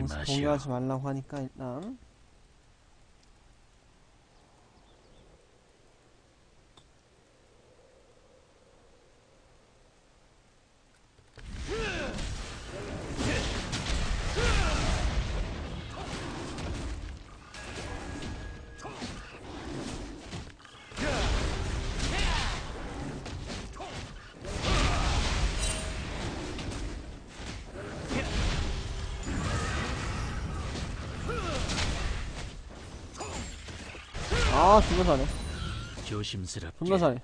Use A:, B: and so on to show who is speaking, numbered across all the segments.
A: 마시오.
B: 동요하지 말라고 하니까 일단 아 존나 잘해
A: 조심스럽게.
B: 존나 잘해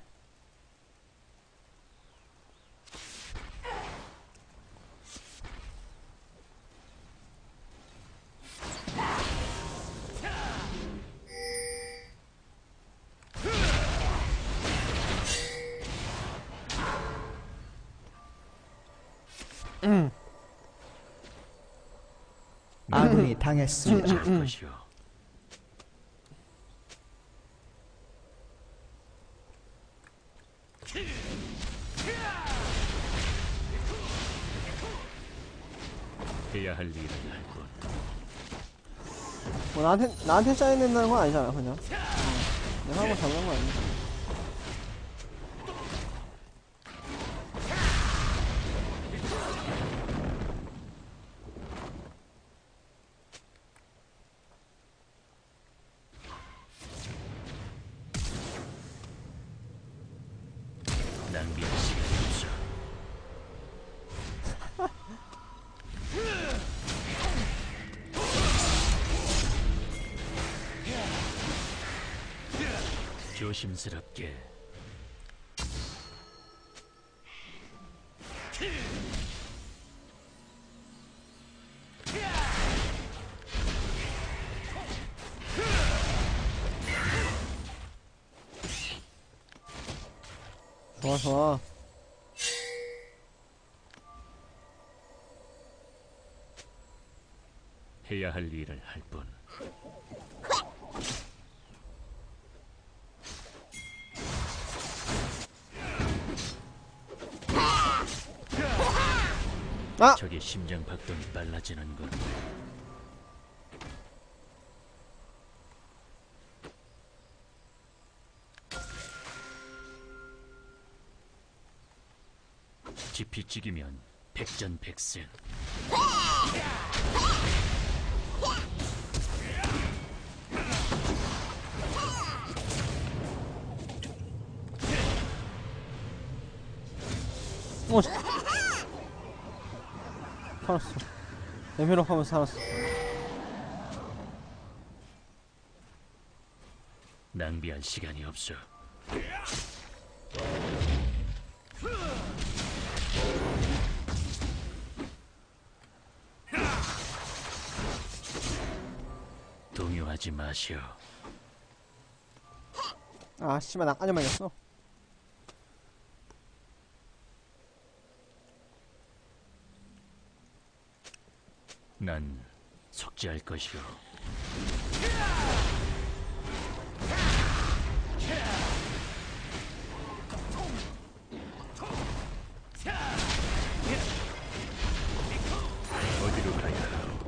C: 아군이 당했습니다.
A: 주의할 것이오. 해야 할 일을 할군.
B: 뭐 나한테 나한테 짜여낸다는 건 아니잖아 그냥 어. 내가 한번 잘못한 거 아니야
A: 조심스럽게.
B: 좋아 좋아
A: 해야 할 일을 할 뿐.
B: 아!
A: 저기 심장 박동이 빨라지는군. 지피 찍이면 백전백승.
B: 어 레벨업 하면서 살았어
A: 낭비할 시간이 없어. 동요하지 마시오.
B: 아 씨발 나 까지 맞았어
A: 난 속죄할 것이오. 어디로 가야 하오?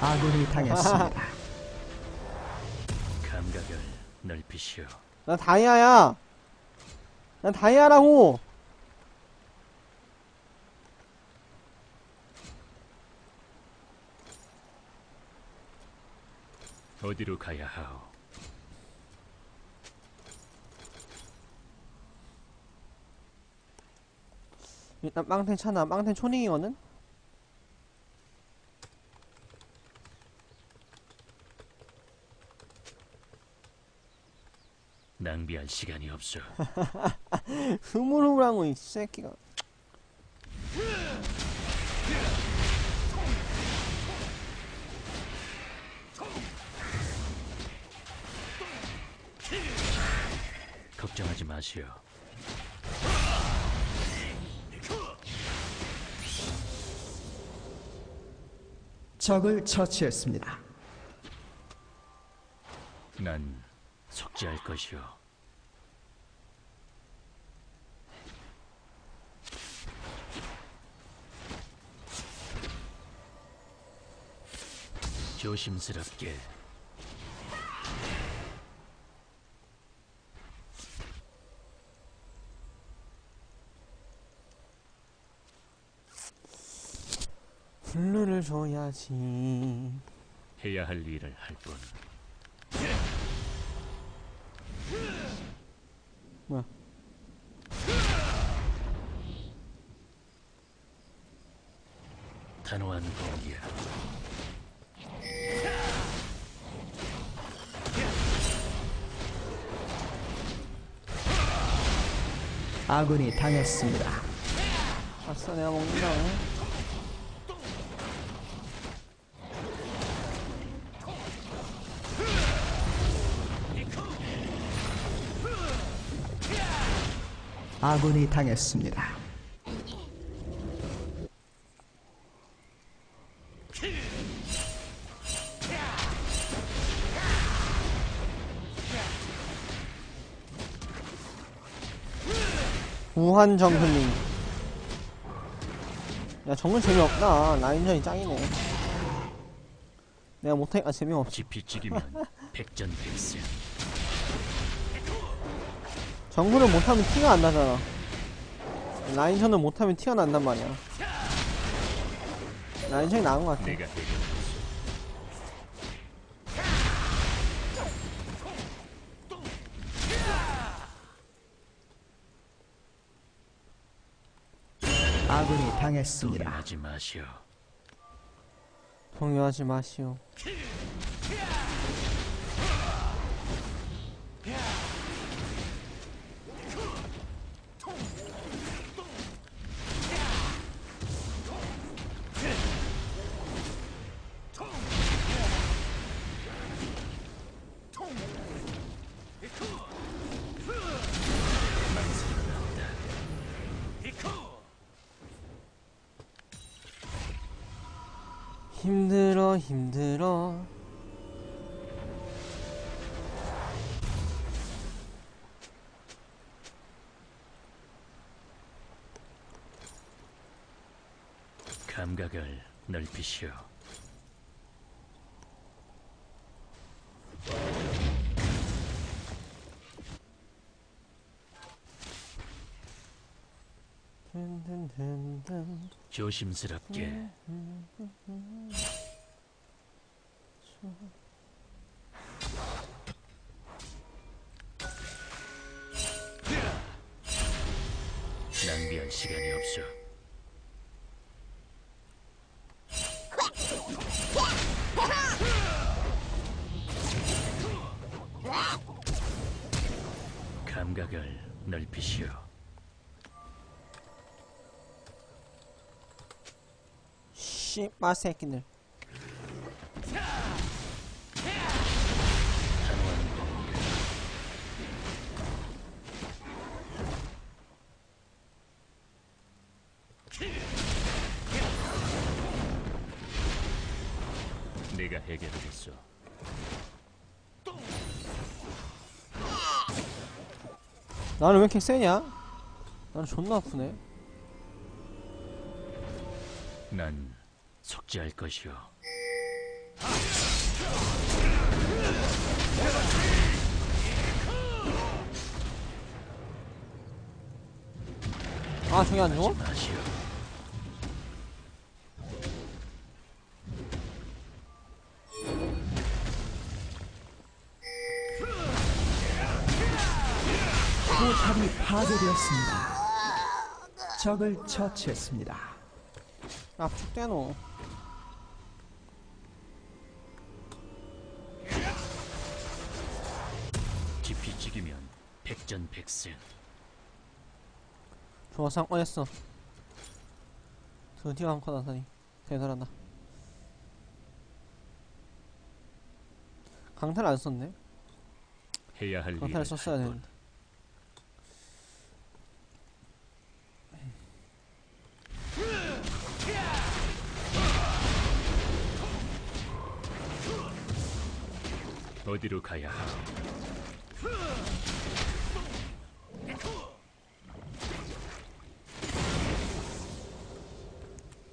C: 아군이 당했습니다.
A: 넓히시오.
B: 난 다이아야 난 다이아라고
A: 어디로 가야 하오?
B: 일단 빵텐 차나 빵텐 초딩이거든
A: 낭비할 시간이 없어.
B: 흐물흐물한 거이 새끼가
A: 걱정하지 마시오.
C: 적을 처치했습니다.
A: 난 속죄할 것이오. 조심스럽게
B: 블루를 줘야지.
A: 해야 할 일을 할 뿐.
B: 뭐야?
A: 단호한 공기야.
C: 아군이 당했습니다.
B: 아싸, 내가 먹는다.
C: 아군이 당했습니다.
B: 무한 정글링. 야, 정글 재미없다. 라인전이 짱이네. 내가 못하니까 재미없지.
A: 지피 찍이면 백전백승.
B: 정글을 못하면 티가 안 나잖아. 라인전을 못하면 티가 난단 말이야. 라인전이 나은 것 같아.
C: 아군이 당했습니다.
A: 동요하지 마시오.
B: 동요하지 마시오. 힘들어 힘들어
A: 감각을 넓히시오.
B: 든든든든
A: 조심스럽게 낭비할 시간이 없어. 감각을 넓히시오.
B: 씨발 새끼들
A: 단호한 공격. 내가 해결하겠어.
B: 나는 왜 이렇게 세냐? 나는 존나 아프네
A: 난 속죄할 것이오.
B: 아 저기 안 죽어?
A: 마시오.
C: 포탑이 파괴되었습니다. 적을 처치했습니다.
B: 압축되노
A: 백전백승.
B: 좋아 상권했어 드디어 한컷 하다니 대단하다 강탈 안 썼네
A: 해야 할
B: 강탈 썼어야. 되는데
A: 어디로 가야 하오?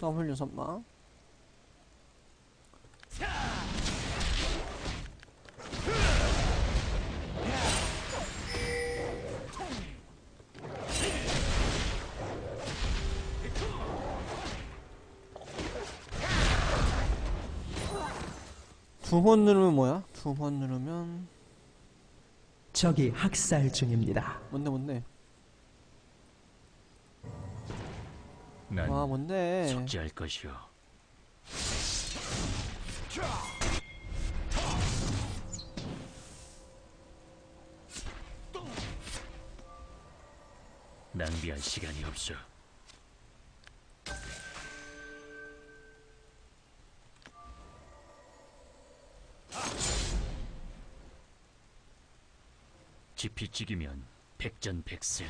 B: W 선마. 두 번 누르면 뭐야? 두 번 누르면
C: 적이 학살 중입니다.
B: 뭔데 뭔데?
A: 난
B: 와 뭔데?
A: 속죄할 것이오. 낭비할 시간이 없어. 지피 찍이면 백전백승.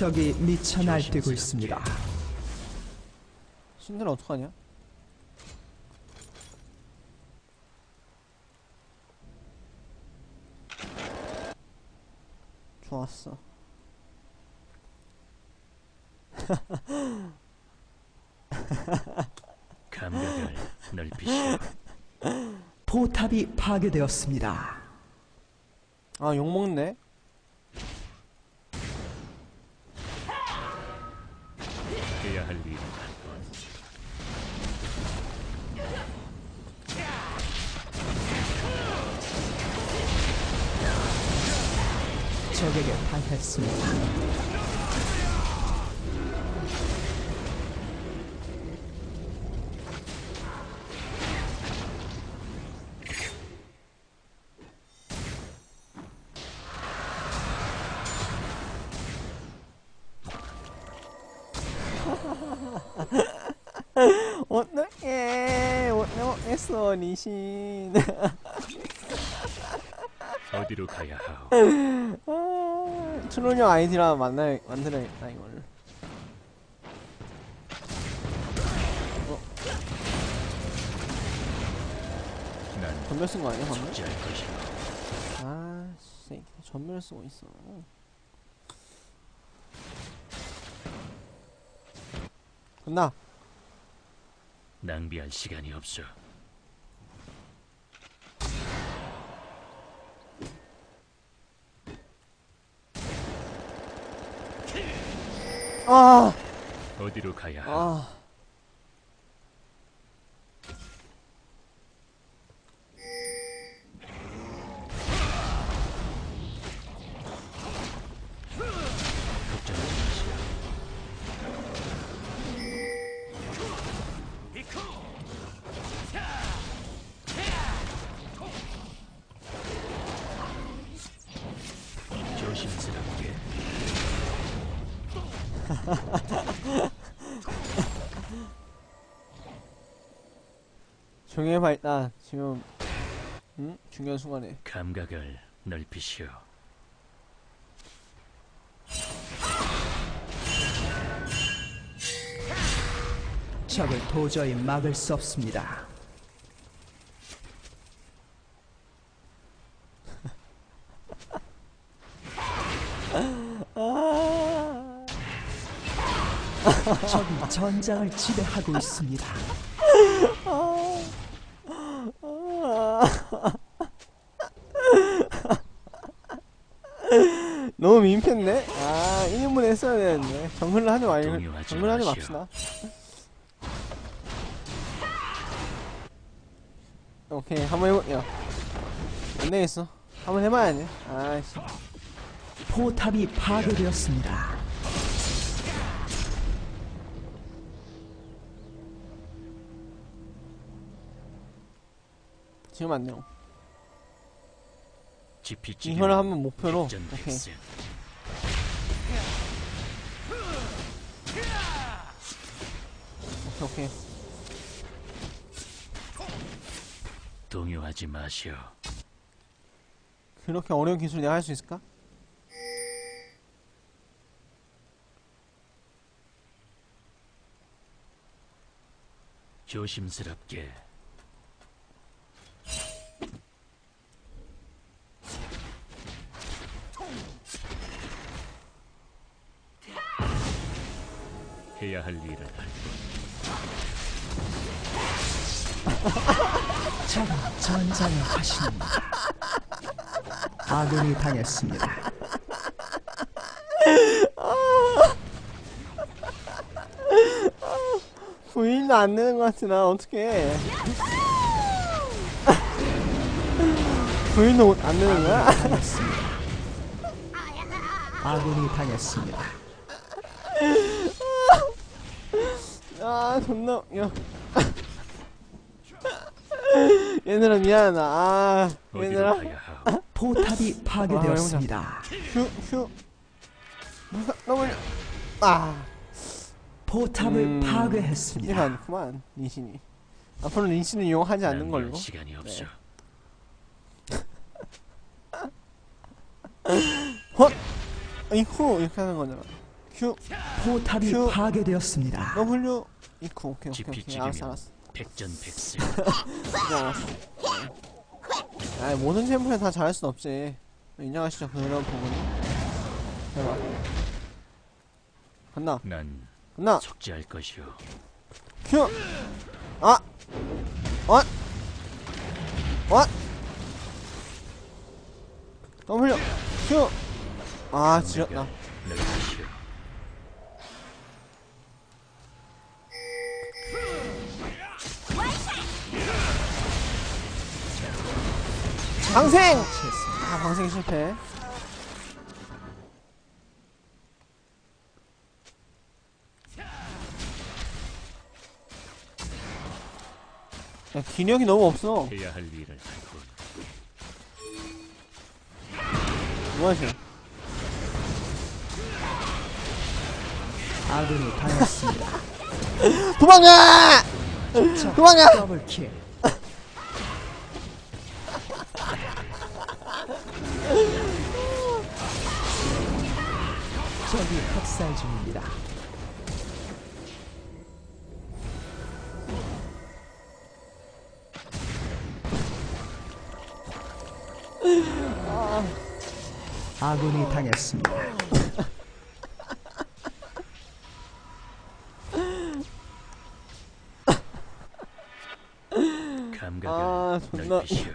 C: 적이 미쳐 날뛰고. 있습니다.
B: 신드라 어떡하냐? 좋았어.
A: 감각을 넓히시오.
C: 포탑이 파괴되었습니다.
B: 아 욕먹네.
C: 적에게 당했습니다.
B: 어떡해 못먹겠어 니신
A: 어디로 가야 하오?
B: 아, 트롤형 아이디라 만나 만들어야겠다 이걸
A: 난
B: 전멸 쓴 거 아니야 방금?
A: 것이오.
B: 아씨 전멸 쓰고 있어 끝나
A: 낭비할 시간이 없어.
B: 아,
A: 어디로 가야?
B: 아. 종의 발단 지금 응? 중요한 순간에
A: 감각을 넓히시오.
C: 적을 도저히 막을 수 없습니다.
B: 아,
C: 적이 전장을 지배하고 있습니다.
B: 너무 민폐인데? 아 1인분 했어야 되는데. 정글을 하지
A: 동요하지
B: 정글 하지. 맙시다. 오케이 한번 해볼게요 안되겠어. 한번 해봐야지. 아씨.
C: 포탑이 파괴되었습니다.
B: 지금 이거를
A: 찌르면
B: 한번 목표로 오케이. 오케이 오케이
A: 동요하지 마시오.
B: 그렇게 어려운 기술 내가 할 수 있을까?
A: 조심스럽게 해야 할 일을 할
C: 적은 전장에 하십니다. 아군이 당했습니다.
B: 부인도 안 되는 것 같아 나 어떡해 부인도 안 되는 거야?
C: 아군이 당했습니다.
B: 아 존나 웃겨. 얘들아 미안하다. 아 얘들아?
C: 포탑이 파괴되었습니다.
B: 휴휴. 무사 너무 아.
C: 포탑을
B: 음,
C: 파괴했습니다.
B: 이가 아니구만 린신이. 앞으로 린신은 이용하지 않는 걸로.
A: 시간이 없어.
B: 이쿠 이렇게 하는 거잖아. Q
C: 포탑이
B: 큐.
C: 파괴되었습니다.
B: W 이쿠 오케이 오케이 오케이
A: 찌르면
B: 알았어 알았어
A: 백전백승.
B: 아 모든 챔프에 다 잘할 순 없지 인정하시죠 그런 부분은 해봐 간다
A: 난
B: 간다
A: 속죄할 것이오.
B: 큐! 아! 왓! 왓! W! 큐! 아, 지렸다. 방생! 아, 방생 실패. 야, 기력이 너무 없어.
A: 해야 할 일을 하고
B: 뭐하시
C: 아군이 당했습니다.
B: 도망가! 도망가!
C: 더블킬. 아군이 당했습니다.
A: 감각을
B: 아, 존나-
A: 넓히시오.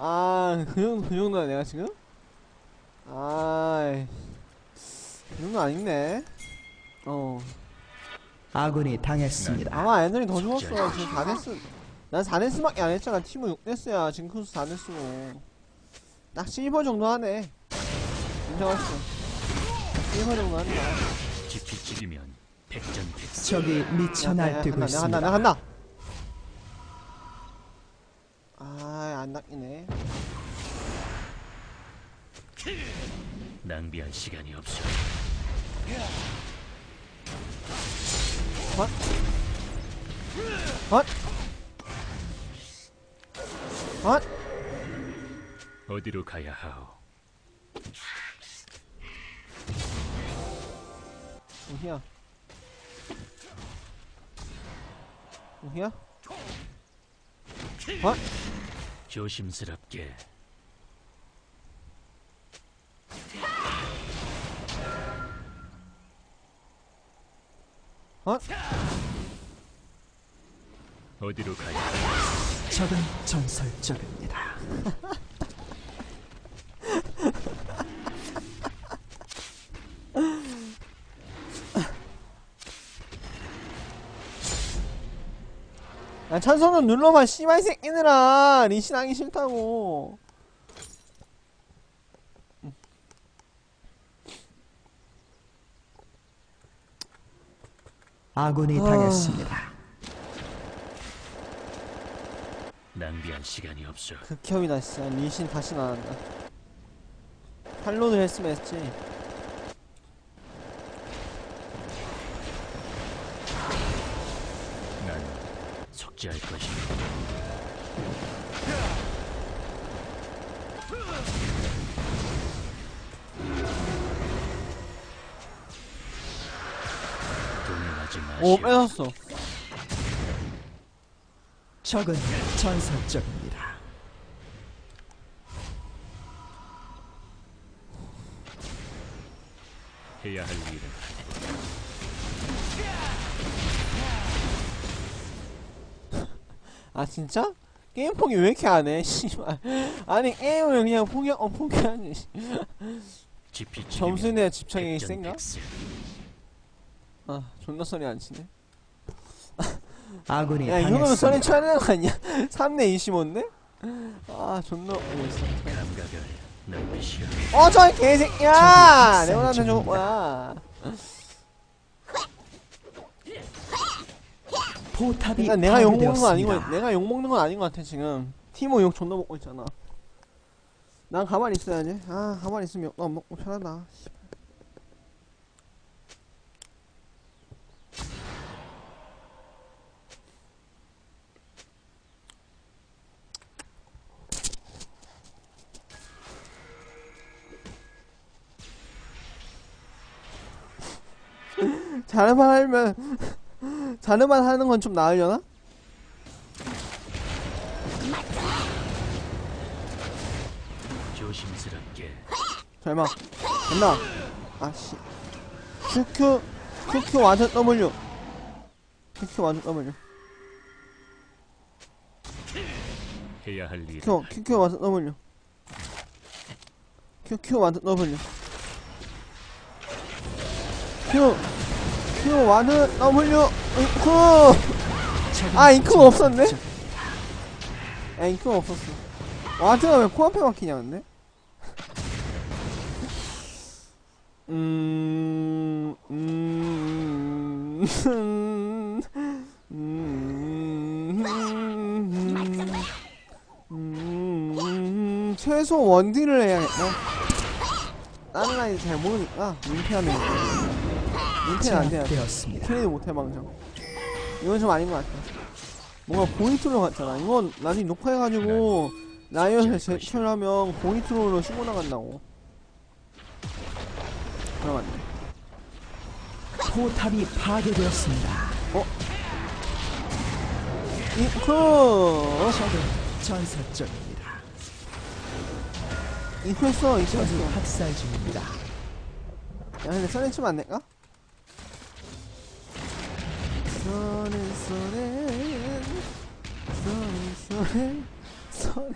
B: 아, 그 정도, 그 정도야, 내가 지금? 아이. 그 정도 아니네. 어.
C: 아군이 당했습니다.
B: 아마 애들이 더 죽었어. 지금 4데스. 난 4데스밖에 안 했잖아. 팀은 6데스야. 징크스 4데스고. 딱 실버 정도 하네. 인정했어. 실버 정도 한다.
A: 깊이 찌르면 백전백승.
C: 적이 미쳐 날뛰고
B: 내가 한다,
C: 있습니다.
B: 내가 한다. 아, 안 낚이네.
A: 낭비할 시간이 없어.
B: 헛. 헛. 헛.
A: 어디로 가야 하오?
B: 오히야. 오히야? 헛.
A: 조심스럽게
B: 헛.
A: 어디로 가야 하오?
C: 적은 전설적입니다.
B: 야, 찬성은 눌러봐, 씨발 새끼들아. 리신 하기 싫다고.
C: 아군이
B: 아.
C: 당했습니다.
A: 낭비할 시간이 없어.
B: 극혐이다 진짜 리신 다시는 안 한다 탈론을 했으면 했지
A: 난 것이다. 동요하지
B: 오
A: 마시오.
B: 뺏었어
C: 적은 전설적입니다.
A: 해야 할 일
B: 진짜? 게임 포기 왜 이렇게 안 해 씨발 아니 게임을 그냥 포기 어 포기하니 점수에 대한 집착이 센가? 아 존나 소리 안 치네
C: 아군이
B: 야 이거는 소리. 쳐야 되는 거 아니야? 3대 25인데? 아 존나
A: 넓히시오.
B: 어저 개새끼야! 레오나한테 줘
C: 쌀집입니다.
B: 뭐야
C: 포탑이
B: 일단 내가 욕 먹는 건. 아닌 거 내가 욕 먹는 건 아닌 것 같아 지금. 티모 욕 존나 먹고 있잖아. 난 가만히 있어야지. 아 가만히 있으면 욕도 안 먹고 편하다. 자르만 하면 자르만 하는 건 좀 나으려나?
A: 조심스럽게.
B: 설마. 됐나? 아씨. QQ QQ 완전 W. QQ 완전 W.
A: 해야 할
B: Q QQ 완전 W. QQ 완전 W. Q Q 완전 W 잉크 아, 잉크가 없었네? 야 잉크가 없었어 와드가 왜 코앞에 막히냐 근데? 음... 음... 음... 음... 음... 최소 원딜을 해야겠다 다른 라인 잘 모르니까 민폐하는 거 민폐는 안 돼야 돼. 캐리도 못해 망정. 이건 좀 아닌 것 같아 뭔가 고니트로 같잖아. 이건 나중에 녹화해가지고 라이언을 제출하면 고니트로로 신고 나간다고. 그럼 안돼.
C: 포탑이 파괴되었습니다.
B: 이크
C: 적은 전설적 입니다.
B: 이크 했어 이크
C: 적이
B: 했어
C: 학살 중입니다.
B: 야 근데 써렌 치면 안 될까? 써렌 써렌 써렌 써렌 써렌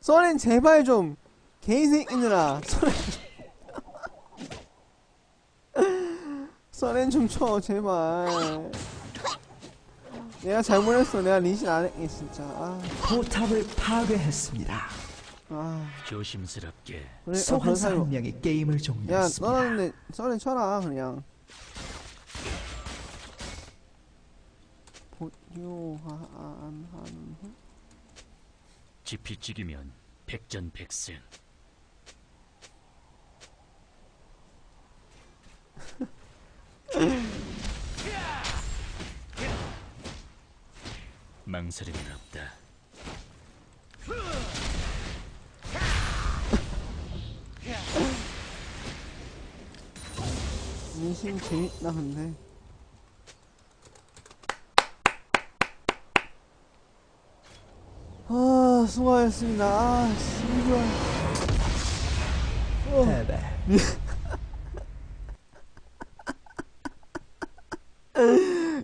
B: 써렌 제발 좀 개이새끼들아 써렌 좀 써렌 좀쳐 제발 내가 잘못했어 내가 리신 안 했게 진짜 아,
C: 포탑을 파괴했습니다.
B: 아
A: 조심스럽게
B: 그래 아,
C: 소환사
B: 사이
C: 한 명이 게임을
B: 야
C: 종료했습니다.
B: 너는 근데 써렌 쳐라 그냥 보유한 한 후?
A: 지피 찍이면 백전백승. 망설임은 없다.
B: 민심 재밌다 근데 아 수고하셨습니다. 아 씨발 어.
C: 패배.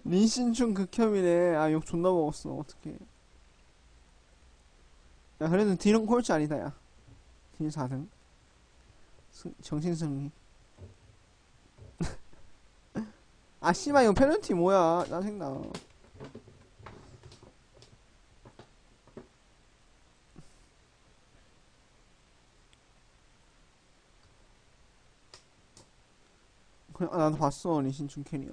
B: 민신충 극혐이네. 아 욕 존나 먹었어. 어떡해. 야 그래도 딜은 꼴찌 아니다 야 딜 4등. 승, 정신승리 아 씨발 이거 페널티 뭐야? 짜증나 아, 나도 봤어 리신충 캐리어